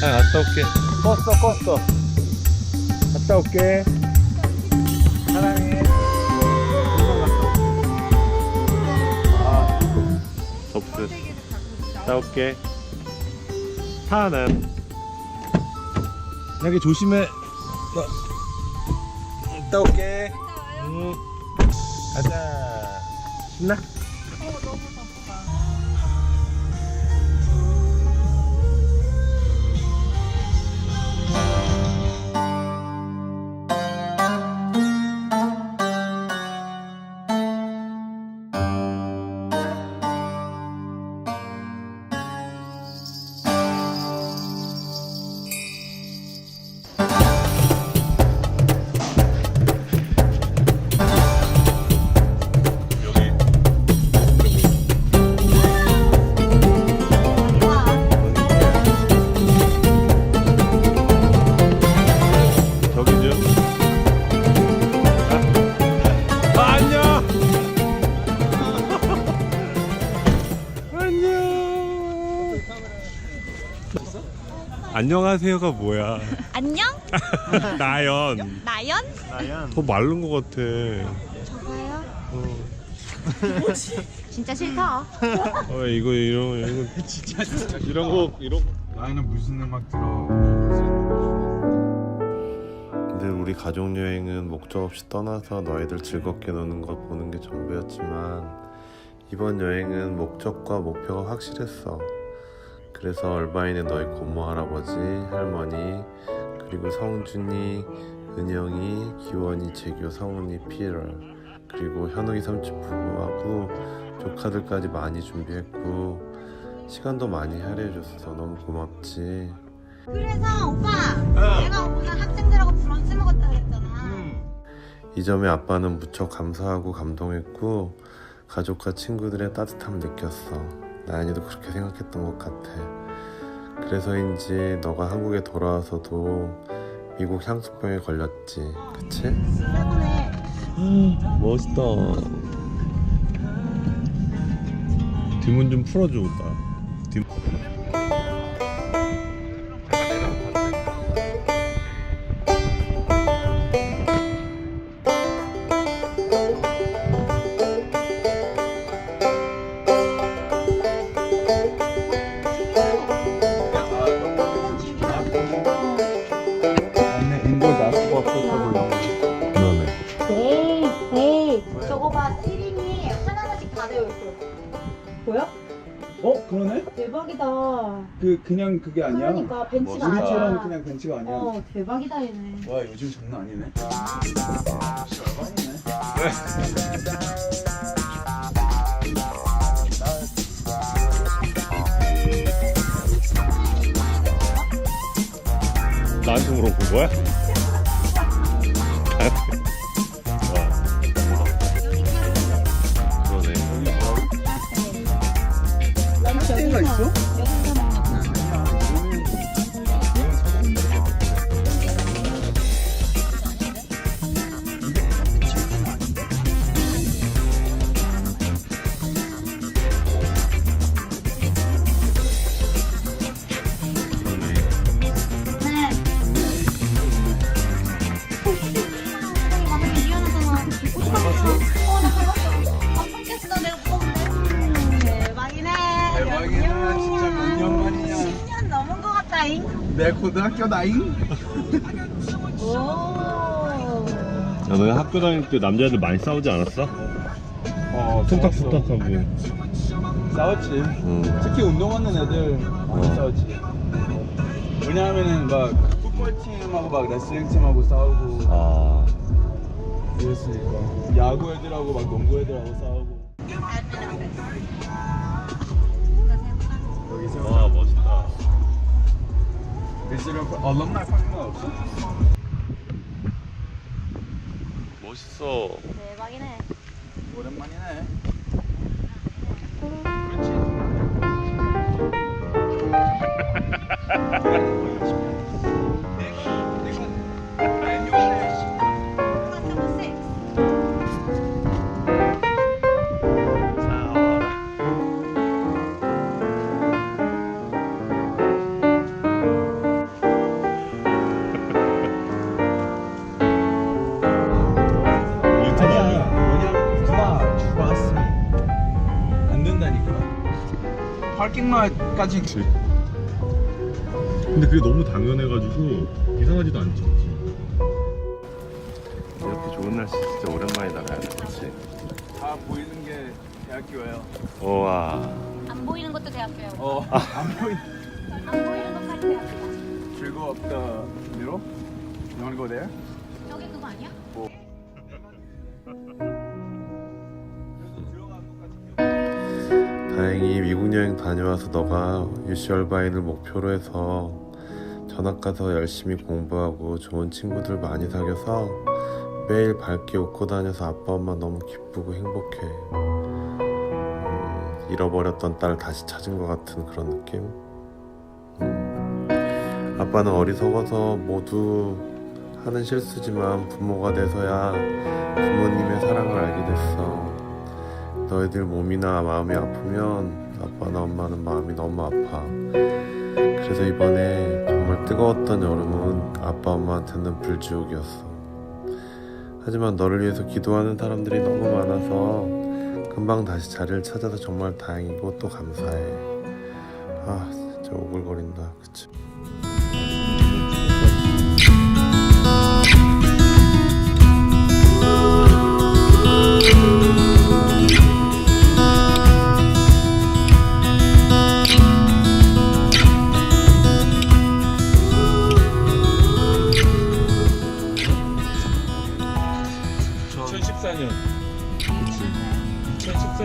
잘 갔다 올게. 껐어, 껐어. 갔다 올게. 사랑해. 아, 접수. 갔다 올게. 타는. 여기 조심해. 갔다 올게. 응. 가자. 신나? 안녕하세요가 뭐야? 안녕? 나연. 나연? 더 마른 것 같아. 저거요? 어, 진짜 싫다. 어 이거 이런 이거 진짜 이런 거 이런. 나는 무슨 음악 들어? 늘 우리 가족 여행은 목적 없이 떠나서 너희들 즐겁게 노는 것 보는 게 전부였지만 이번 여행은 목적과 목표가 확실했어. 그래서 얼바인의 너희 고모 할아버지, 할머니, 그리고 성준이, 은영이, 기원이, 재규, 성훈이, 피에럴, 그리고 현욱이 삼촌 부부하고 조카들까지 많이 준비했고 시간도 많이 할애해줘서 너무 고맙지. 그래서 오빠, 내가 오늘 학생들하고 브런치 먹었다 그랬잖아. 이 점에 아빠는 무척 감사하고 감동했고 가족과 친구들의 따뜻함 느꼈어. 나연이도 그렇게 생각했던 것 같아. 그래서인지 너가 한국에 돌아와서도 미국 향수병에 걸렸지. 그치? 세번에 멋있다. 뒷문 좀 풀어줘, 오빠. 뒷... 나 대박이다. 그 그냥 그게 아니야? 그러니까 벤치가 멋있다. 우리처럼 아니야. 그냥 벤치가 아니야. 어, 대박이다 얘네. 와 요즘 장난 아니네. 열받네. 나한테 물어본 거야? 내 고등학교 나잉? 오. 야, 너네 학교 다닐 때 남자애들 많이 싸우지 않았어? 어 툭탁툭탁하고. 싸웠지. 응. 특히 운동하는 애들 많이 어. 싸웠지. 왜냐하면은 막 풋볼 팀하고 막 레슬링 팀하고 싸우고 아. 이랬으니까 야구 애들하고 막 농구 애들하고 싸우고 와, 멋있다. 미스런 얼럼나이 파킹은 없어? 멋있어. 대박이네. 오랜만이네. 파킹lot,까지 근데 그게 너무 당연해가지고 이상하지도 않지. 이렇게 좋은 날씨 진짜 오랜만이다 가야 돼 그치? 다 보이는 게 대학교예요. 우와 안 보이는 것도 대학교야. 어, 안 보이. 안 보이는 것까지 대학교야. 즐거웠다. middle? You wanna go there? 저기 그거 아니야? 다 행히 미국 여행 다녀와서 너가 UC 얼바인을 목표로 해서 전학 가서 열심히 공부하고 좋은 친구들 많이 사귀어서 매일 밝게 웃고 다녀서 아빠 엄마 너무 기쁘고 행복해. 음, 잃어버렸던 딸을 다시 찾은 것 같은 그런 느낌. 음, 아빠는 어리석어서 모두 하는 실수지만 부모가 돼서야 부모님의 사랑을 알게 됐어. 너희들 몸이나 마음이 아프면 아빠나 엄마는 마음이 너무 아파. 그래서 이번에 정말 뜨거웠던 여름은 아빠 엄마한테는 불지옥이었어. 하지만 너를 위해서 기도하는 사람들이 너무 많아서 금방 다시 자리를 찾아서 정말 다행이고 또 감사해. 아 진짜 오글거린다. 그치?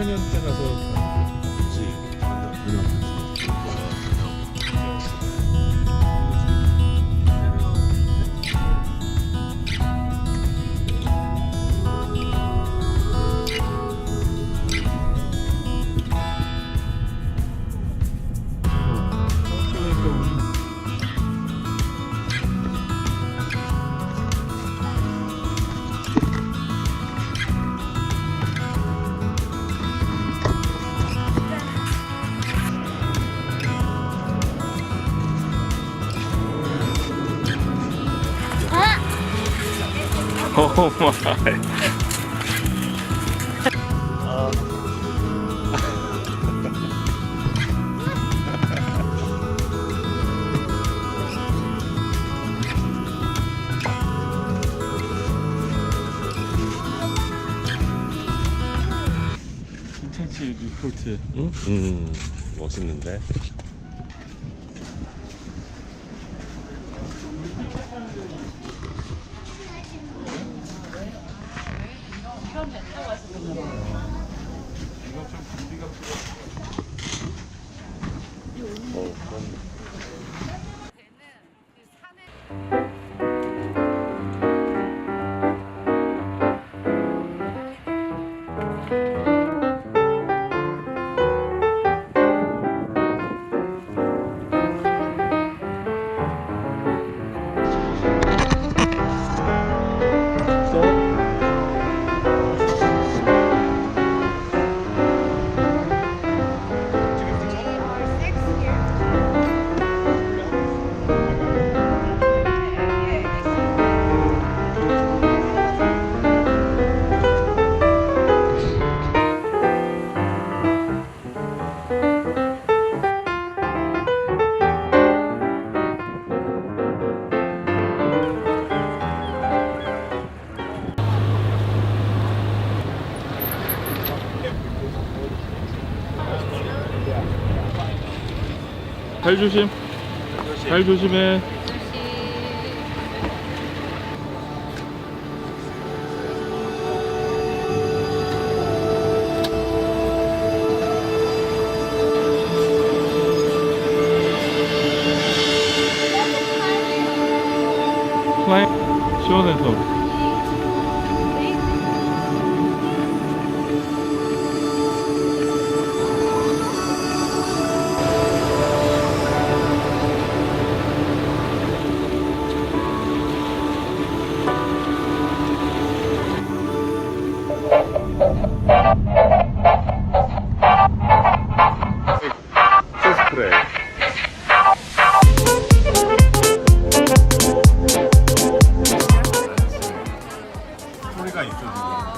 2014년 때 가서. 그치. 오 마이. 괜찮지 리포트. 응? 음 멋있는데. 발 조심. 발 조심해.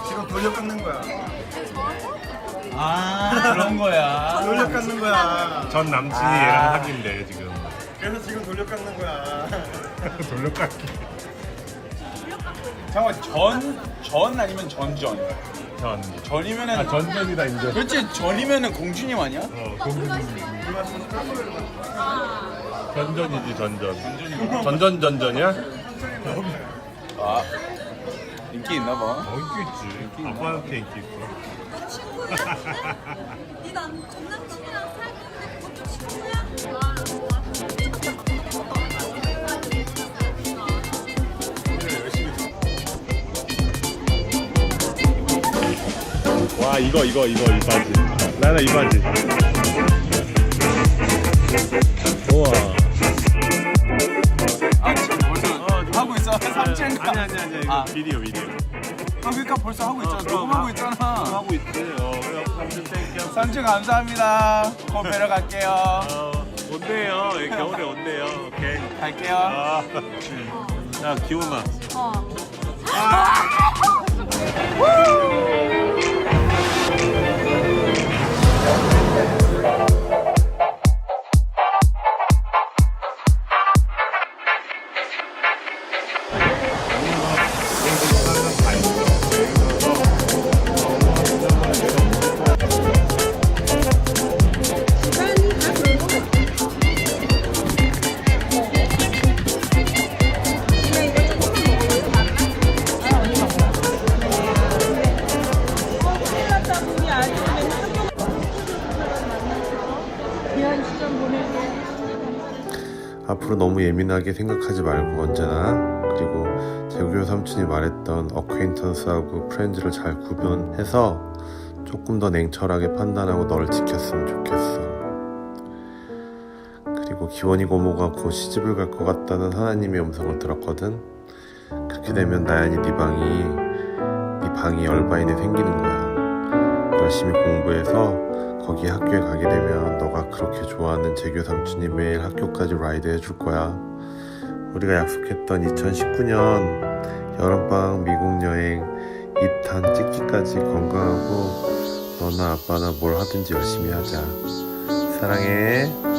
지금 돌려 깎는 거야. 아 그런 거야. 돌려 깎는 거야. 전 남친이 아. 얘랑 사귄대 지금 그래서 지금 돌려 깎는 거야. 돌려깎기 잠깐만 전전 아니면 전전. 전 전이면은 아, 전전이다 이제 그렇지 전이면은 공주님 아니야? 어, 공- 전전이지 전전 전전이 전전 전전이야? 아 인기 있나 봐. 어 인기 있지. 아빠한테 인기 있어. 네남 전남친이랑 사귀는데 그것도 친구야? 와 이거 이거 이거 이 바지. 나나 이 바지. 우와. 있어? 삼촌가? 아니 아니 아니 이거 아. 비디오 비디오. 아 그러니까 벌써 하고 있잖아. 어, 그럼 녹음하고 하- 있잖아. 하고 있지. 어 그래 삼촌 땡겨. 삼촌 감사합니다. 곧 뵈러 갈게요. 어 온대요. 여기 겨울에 온대요. 오케이. 갈게요. 아. 야 기훈아. 어. 앞 너무 예민하게 생각하지 말고 언제나 그리고 재규 삼촌이 말했던 어퀘인턴스하고 프렌즈를 잘 구분해서 조금 더 냉철하게 판단하고 너를 지켰으면 좋겠어. 그리고 기원이 고모가 곧 시집을 갈 것 같다는 하나님의 음성을 들었거든. 그렇게 되면 나연이 네 방이 네 방이 얼바인에 생기는 거야. 열심히 공부해서 거기 학교에 가게 되면 너가 그렇게 좋아하는 재규 삼촌이 매일 학교까지 라이드 해줄 거야. 우리가 약속했던 2019년 여름방학 미국 여행 2탄 찍기까지 건강하고 너나 아빠나 뭘 하든지 열심히 하자. 사랑해.